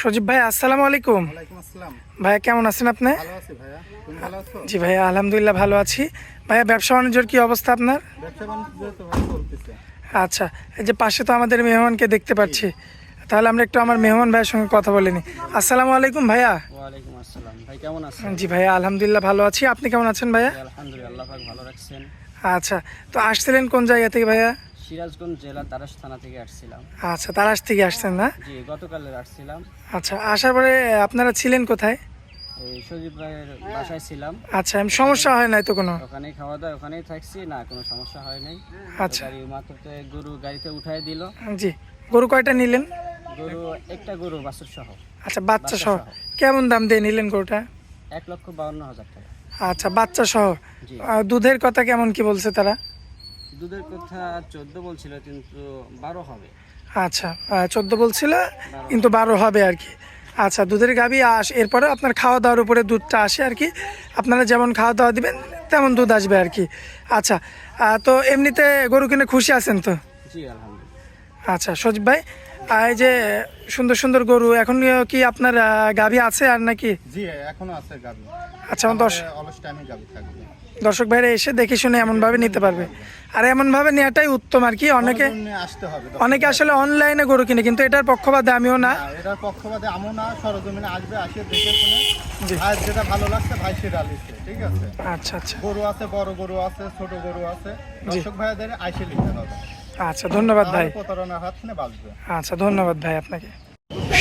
সজীব ভাই আসসালামু আলাইকুম। ভাইয়া কেমন আছেন আপনি? জি ভাইয়া আলহামদুলিল্লাহ ভালো আছি। ভাইয়া ব্যবসা বাণিজ্যের কি অবস্থা আপনার? আচ্ছা এই যে পাশে তো আমাদের মেহমানকে দেখতে পাচ্ছি। তাহলে আমরা একটু আমার মেহমান ভাইয়ের সঙ্গে কথা বলে নিই আসসালামু আলাইকুম ভাইয়া। ওয়ালাইকুম আসসালাম। ভাই কেমন আছেন? জি ভাইয়া আলহামদুলিল্লাহ ভালো আছি। আপনি কেমন আছেন ভাইয়া? আলহামদুলিল্লাহ আল্লাহ পাক ভালো রাখছেন। আচ্ছা তো আসছিলেন কোন জায়গা থেকে ভাইয়া? সিরাজগঞ্জ জেলা তারাস থানা থেকে আসছিলাম। আচ্ছা তারাশ থেকে আসছেন না? জি গতকালের আসছিলাম। আচ্ছা আসার পরে আপনারা ছিলেন কোথায়? এই সজীব ভাইয়ের বাসায় ছিলাম। আচ্ছা এম সমস্যা হয় নাই তো কোনো? ওখানেই খাওয়া দাওয়া ওখানেই থাকছি না কোনো সমস্যা হয় নাই। আচ্ছা। গাড়ি মাত্র তো গরু গাড়িতে উঠাই দিল। জি গরু কয়টা নিলেন? গরু একটা গরু বাছুর সহ। আচ্ছা বাচ্চা সহ। কেমন দাম দিয়ে নিলেন গরুটা? এক লক্ষ বাউন্ন হাজার টাকা। আচ্ছা বাচ্চা সহ। দুধের কথা কেমন কি বলছে তারা? দুধের কথা চোদ্দ বলছিল কিন্তু বারো হবে। আচ্ছা চোদ্দ বলছিল কিন্তু বারো হবে আর কি। আচ্ছা দুধের গাবি আস এরপরে আপনার খাওয়া দাওয়ার উপরে দুধটা আসে আর কি। আপনারা যেমন খাওয়া দাওয়া দিবেন তেমন দুধ আসবে আর কি। আচ্ছা তো এমনিতে গরু কিনে খুশি আছেন তো? আচ্ছা সজীব ভাই এই যে সুন্দর সুন্দর গরু এখন কি আপনার গাভী আছে আর নাকি? জি এখনও আছে গাবি আচ্ছা দশ অলস টাইমে গাবি থাকবে। দর্শক ভাইরা এসে দেখে শুনে এমনভাবে নিতে পারবে। আর এমনভাবে নেওয়াটাই উত্তম আর কি অনেকে আসতে হবে অনেকে আসলে অনলাইনে গরু কিনে কিন্তু এটার পক্ষপাতে আমিও না। না, এটার পক্ষপাতে আমও না সরজমিনে আসবে আসে দেখে শুনে। ভাই যেটা ভালো লাগছে ভাই সেটা লিখছে ঠিক আছে? আচ্ছা আচ্ছা। গরু আছে বড় গরু আছে ছোট গরু আছে। দর্শক ভাইদের আইসে লিখতে হবে আচ্ছা ধন্যবাদ ভাই। প্রতারণার হাত থেকে বাঁচবে। আচ্ছা ধন্যবাদ ভাই আপনাকে।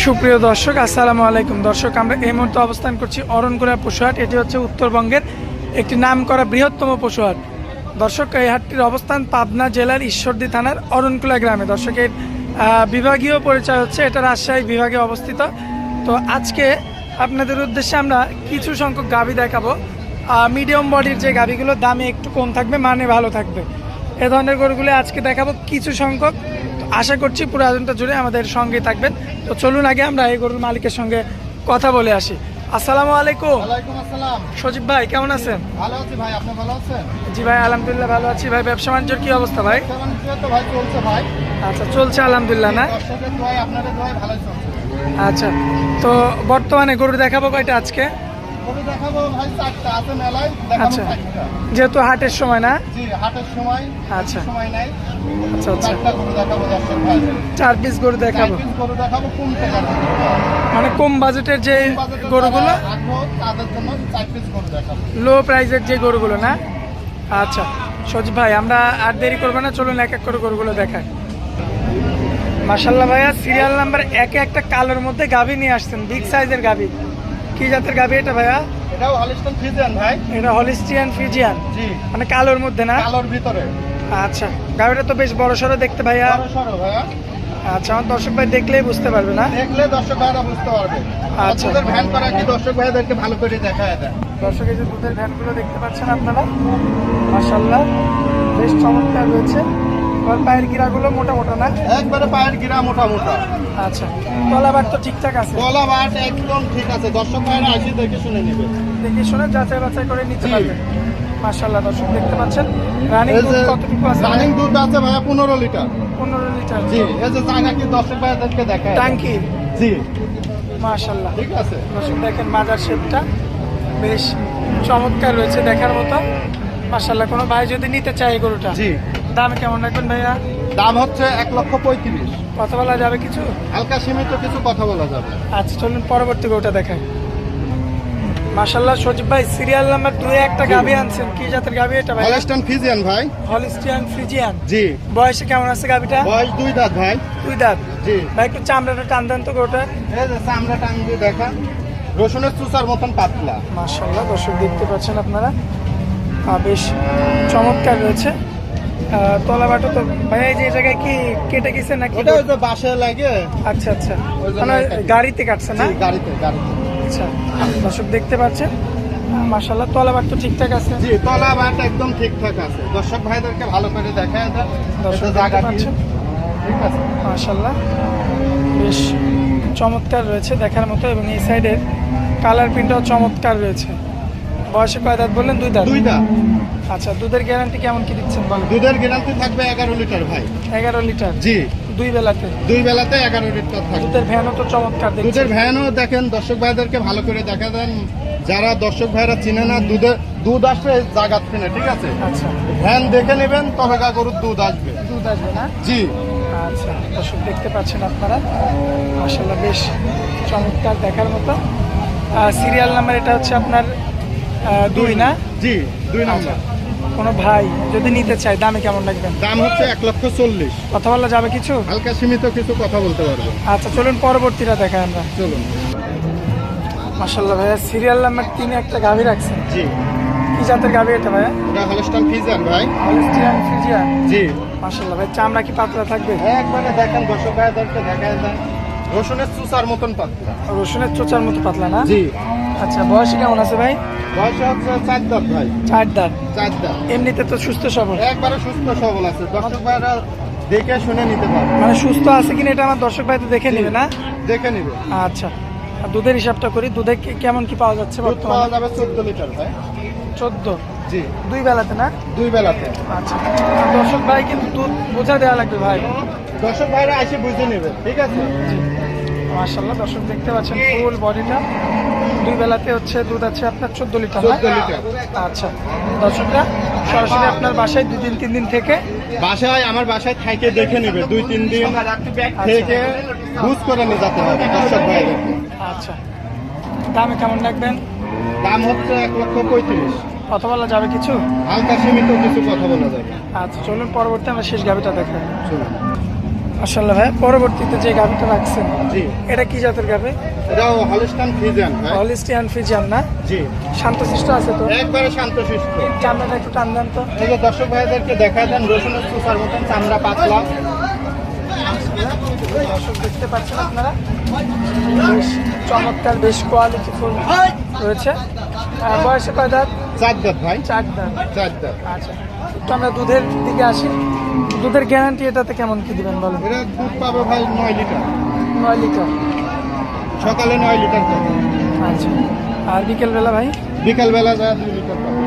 সুপ্রিয় দর্শক আসসালামু আলাইকুম। দর্শক আমরা এই মুহূর্তে অবস্থান করছি অরণকুড়া পশুহাট এটি হচ্ছে উত্তরবঙ্গের একটি নাম করা বৃহত্তম পশুহাট দর্শক, এই হাটটির অবস্থান পাবনা জেলার ঈশ্বরদী থানার অরণকুলা গ্রামে। দর্শকের বিভাগীয় পরিচয় হচ্ছে এটা রাজশাহী বিভাগে অবস্থিত। তো আজকে আপনাদের উদ্দেশ্যে আমরা কিছু সংখ্যক গাভি দেখাবো। মিডিয়াম বডির যে গাভিগুলোর দামে একটু কম থাকবে মানে ভালো থাকবে। এ ধরনের গরুগুলো আজকে দেখাবো কিছু সংখ্যক। আশা করছি পুরো আয়োজনটা জুড়ে আমাদের সঙ্গে থাকবেন। তো চলুন আগে আমরা এই গরুর মালিকের সঙ্গে কথা বলে আসি। আসসালামু আলাইকুম। ওয়ালাইকুম আসসালাম। সজীব ভাই কেমন আছেন? ভালো আছি ভাই আপনি ভালো আছেন? জি ভাই আলহামদুলিল্লাহ ভালো আছি। ভাই ব্যবসা বাণিজ্যের কি অবস্থা ভাই? তো ভাই চলছে ভাই। আচ্ছা চলছে আলহামদুলিল্লাহ না? আপনাদের দোয়াই চলছে। আচ্ছা তো বর্তমানে গরু দেখাবো কয়টা আজকে? আচ্ছা। যেহেতু হাটের সময় না? আচ্ছা। আচ্ছা আচ্ছা। ভাই। চার পিস গরু দেখাবো। গরু দেখাবো? মানে কম বাজেটের যে গরুগুলো? লো প্রাইজের যে গরুগুলো না? আচ্ছা সজীব ভাই আমরা আর দেরি করব না চলুন এক এক করে গরুগুলো দেখাই। মাসাল্লাহ ভাইয়া সিরিয়াল নাম্বার একে একটা কালোর মধ্যে গাভি নিয়ে আসছেন বিগ সাইজের গাভি। কি জাতের গাভি এটা ভাইয়া? এটাও হলিস্টন ফিজিয়ান ভাই। এটা হলিস্টিয়ান ফিজিয়ান জি। মানে কালোর মধ্যে না? কালোর ভিতরে। আচ্ছা গাভিটা তো বেশ বড় সড়ো দেখতে ভাইয়া। বড় সড়ো ভাইয়া। আচ্ছা আমার দর্শক ভাই দেখলেই বুঝতে পারবে না। দেখলে দর্শক ভাইরা বুঝতে পারবে। আচ্ছা। আপনাদের ভ্যান করা কি দর্শক ভাইদেরকে ভালো করে দেখায় দেয় দর্শক এই যে দুধের ভ্যানগুলো দেখতে পাচ্ছেন আপনারা? মাসাল্লাহ বেশ চমৎকার রয়েছে। আর পায়ের গিরাগুলো মোটা মোটা না? একবারে পায়ের গিরা মোটা মোটা। আচ্ছা। তলাবার তো ঠিকঠাক আছে? গলা বাট একদম ঠিক আছে। দর্শক ভাইরা আসি দেখে শুনে নেবে। দেখে শুনে যাচাই বাছাই করে নিতে। পারবেন মাসাল্লাহ দর্শক দেখতে পাচ্ছেন। রানিং যে কতটুকু আছে? রানিং দুধ আছে ভাইয়া পনেরো লিটার। পনেরো লিটার। জি এই যে জায়গা কি দর্শক ভাইদেরকে দেখায়। টাঙ্কি জি। মাশাল্লাহ ঠিক আছে। দর্শক দেখেন মাজার শেপটা। বেশ চমৎকার রয়েছে দেখার মতো। মাশাল্লাহ কোনো ভাই যদি নিতে চায় গরুটা জি। দাম কেমন রাখবেন ভাইয়া? দাম হচ্ছে এক লক্ষ পঁয়ত্রিশ। কথা বলা যাবে কিছু? হালকা সীমিত কিছু কথা বলা যাবে। আচ্ছা চলুন পরবর্তী গরুটা দেখাই। মাশাল্লাহ সজীব ভাই সিরিয়াল নাম্বার দুই একটা গাভি আনছেন। কি জাতের গাভি এটা ভাই? হলিস্টন ফিজিয়ান ভাই। Holstein Friesian. জি। বয়সে কেমন আছে গাভিটা? বয়স দুই দাঁত ভাই। দুই দাঁত। জি। ভাই একটু চামড়াটা টান দেন তো গরুটা। এই যে চামড়া টাঙ্গি দেখা। রসুনের চুষার মতন পাতলা। মাশাল্লাহ দর্শক দেখতে পাচ্ছেন আপনারা। বেশ চমৎকার রয়েছে। তলাবাটো তো ভাই এই যে জায়গায় কি কেটে গেছে নাকি? ওটা ওই যে বাসে লাগে। আচ্ছা আচ্ছা। মানে গাড়িতে কাটছে না? গাড়িতে গাড়িতে। আচ্ছা দর্শক দেখতে পাচ্ছেন। মাশাল্লাহ তলাবার তো ঠিকঠাক আছে। জি তলা বাট একদম ঠিকঠাক আছে। দর্শক ভাইদেরকে ভালো করে দেখায় দেয় দর্শক জায়গা পাচ্ছেন? ঠিক আছে। মাশাল্লাহ বেশ চমৎকার রয়েছে দেখার মতো এবং এই সাইডের কালার প্রিন্টটাও চমৎকার রয়েছে। বয়সে কয় দাঁত বললেন? দুই দাঁত। দুইটা আচ্ছা দুধের গ্যারান্টি কেমন কি দিচ্ছেন বলেন? দুধের গ্যারান্টি থাকবে এগারো লিটার ভাই। এগারো লিটার। জি। দুই বেলাতে। দুই বেলাতে এগারো লিটার থাকবে। দুধের ভ্যানও তো চমৎকার দুধের ভ্যানও দেখেন দর্শক ভাইদেরকে ভালো করে দেখা দেন। যারা দর্শক ভাইরা চিনে না দুধে দুধ আসবে জাগাত কিনে ঠিক আছে? আচ্ছা। ভ্যান দেখে নেবেন তবে গা গরুর দুধ আসবে। দুধ আসবে না? জি। আচ্ছা দর্শক দেখতে পাচ্ছেন আপনারা। মাসাল্লাহ বেশ চমৎকার দেখার মতো। সিরিয়াল নাম্বার এটা হচ্ছে আপনার দুই না? জি দুই নম্বর। কোনো ভাই যদি নিতে চায় দামে কেমন লাগবে? দাম হচ্ছে এক লক্ষ চল্লিশ। কথা বলা যাবে কিছু? হালকা সীমিত কিছু কথা বলতে পারব। আচ্ছা চলুন পরবর্তীটা দেখাই আমরা। চলুন। মাসাল্লাহ ভাইয়া সিরিয়াল নাম্বার তিনে একটা গাভি রাখছেন? জি। কি জাতের গাভি এটা ভাইয়া? এটা হলস্টান ফিজার ভাই। হলিস্টিয়ান ফ্রিজিয়ান জি। মাসাল্লাহ ভাই চামড়া কি পাতলা থাকবে? হ্যাঁ একবারে দেখেন দর্শক ভাইদেরকে দেখায় দেন। রসুনের চুচার মতন পাতলা। রসুনের চোচার মতো পাতলা না? জি। আচ্ছা বয়সে কেমন আছে ভাই? বয়স হচ্ছে চার দাঁত ভাই। চার দাঁত। চার দাঁত। এমনিতে তো সুস্থ সবল। একবারে সুস্থ সবল আছে। দর্শক ভাইরা দেখে শুনে নিতে পারবে। মানে সুস্থ আছে কিনা এটা আমার দর্শক ভাই তো দেখে নেবে না? দেখে নিবে। আচ্ছা আর দুধের হিসাবটা করি। দুধে কেমন কি পাওয়া যাচ্ছে পাওয়া যাবে চোদ্দ লিটার ভাই। চোদ্দ? জি। দুই বেলাতে না? দুই বেলাতে। আচ্ছা দর্শক ভাই কিন্তু দুধ বোঝা দেওয়া লাগবে ভাই। দর্শক ভাইরা এসে বুঝে নেবে ঠিক আছে? মার্শাল্লাহ দর্শক দেখতে পাচ্ছেন ফুল বডিটা দুই বেলাতে হচ্ছে দুধ আছে আপনার চোদ্দ লিটার। আচ্ছা দর্শকরা সরাসরি আপনার বাসায় দুই দিন তিন দিন থেকে? বাসায় আমার বাসায় থাইকে দেখে নেবে দুই তিন দিন থেকে বুঝ করে নিয়ে যেতে হবে দর্শক আচ্ছা দামে কেমন রাখবেন? দাম হচ্ছে এক লক্ষ পঁয়ত্রিশ। কথা বলা যাবে কিছু? হালকা সীমিত কিছু কথা বলা যাবে। আচ্ছা চলুন পরবর্তী আমরা শেষ গাভিটা দেখে চলুন। মার্শাল্লাহ ভাই পরবর্তীতে যে গাভিটা রাখছেন জি। এটা কি জাতের গাভি এটাও হলস্টান ফিজিয়ান ভাই। হলিস্টিয়ান ফিজিয়ান না? জি। শান্তশিষ্ট আছে তো? একবারে শান্তশিষ্ট। চামড়াটা একটু টান দেন তো। এই যে দর্শক ভাইদেরকে দেখা দেন রসুনের চুষার মতন চামড়া পাতলা। দর্শক দেখতে পাচ্ছেন আপনারা? বেশ চমৎকার বেশ কোয়ালিটিফুল রয়েছে। আর বয়সে কয় দাঁত? চার দাঁত ভাই। চার দাঁত। চার দাঁত। আচ্ছা একটু আমরা দুধের দিকে আসি। দুধের গ্যারান্টি এটাতে কেমন কি দিবেন বলেন? এটা দুধ পাবে ভাই নয় লিটার। নয় লিটার। সকালে নয় লিটার পাবে। আচ্ছা। আর বিকেলবেলা ভাই? বিকালবেলা যা দুই লিটার পাবে।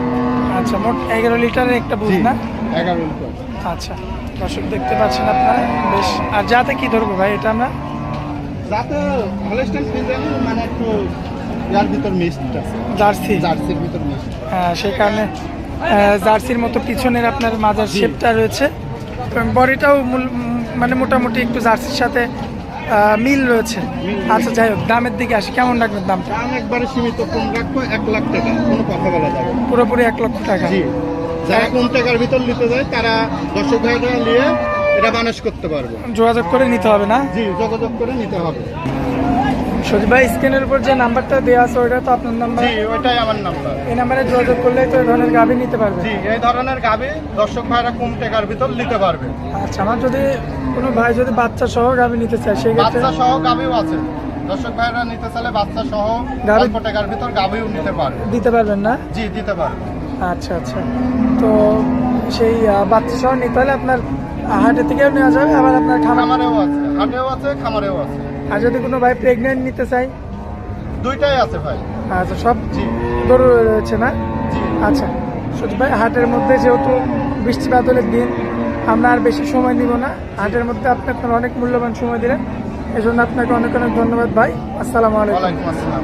আচ্ছা মোট এগারো লিটারের একটা বুঝ না? এগারো লিটার। আচ্ছা দর্শক দেখতে পাচ্ছেন আপনারা বেশ। আর যাতে কি ধরবো ভাই এটা আমরা? যাতে হলস্টাইন ফ্রিজিয়ান মানে একটু যার ভিতর মিস্ট আছে। জার্সি? জার্সির ভিতর মিস্ট হ্যাঁ, সেই কারণে জার্সির মতো পিছনের আপনার মাজার শেপটা রয়েছে। বডিটাও মানে মোটামুটি একটু জার্সির সাথে মিল রয়েছে। আচ্ছা যাই হোক দামের দিকে আসি। কেমন রাখবেন দামটা? দাম একবারে সীমিত কম রাখব এক লাখ টাকা। কোনো কথা বলা যাবে। পুরোপুরি এক লক্ষ টাকা। জি। যারা কম টাকার ভিতর নিতে যায় তারা দর্শক ভাই নিয়ে এটা মানুষ করতে পারবে। যোগাযোগ করে নিতে হবে না? জি যোগাযোগ করে নিতে হবে। সজীব ভাই স্ক্রিনের উপর যে নাম্বারটা দেওয়া আছে ওইটা তো আপনার নাম্বার। জি ওইটাই আমার নাম্বার। এই নাম্বারে যোগাযোগ করলে তো এই ধরনের গাভি নিতে পারবে। জি এই ধরনের গাবি দর্শক ভাইরা কম টাকার ভিতর নিতে পারবে। আচ্ছা আমার যদি কোনো ভাই যদি বাচ্চা সহ গাভি নিতে চায় সেক্ষেত্রে বাচ্চা সহ গাবিও আছে। দর্শক ভাইরা নিতে চাইলে বাচ্চা সহ অল্প টাকার ভিতর গাবিও নিতে পারবে। দিতে পারবেন না? জি দিতে পারবে। আচ্ছা আচ্ছা। তো সেই বাচ্চা সহ নিতে হলে আপনার হাটে থেকেও নেওয়া যাবে আবার আপনার খামার খামারেও আছে হাটেও আছে খামারেও আছে। আর যদি কোনো ভাই প্রেগনেন্ট নিতে চাই দুইটাই আছে ভাই। আচ্ছা সব গরু রয়েছে না? জি। আচ্ছা সত্যি ভাই হাটের মধ্যে যেহেতু বৃষ্টি বাদলের দিন আমরা আর বেশি সময় নিব না। হাটের মধ্যে আপনি আপনার অনেক মূল্যবান সময় দিলেন। এজন্য জন্য আপনাকে অনেক অনেক ধন্যবাদ ভাই। আসসালামু আলাইকুম। আসসালাম।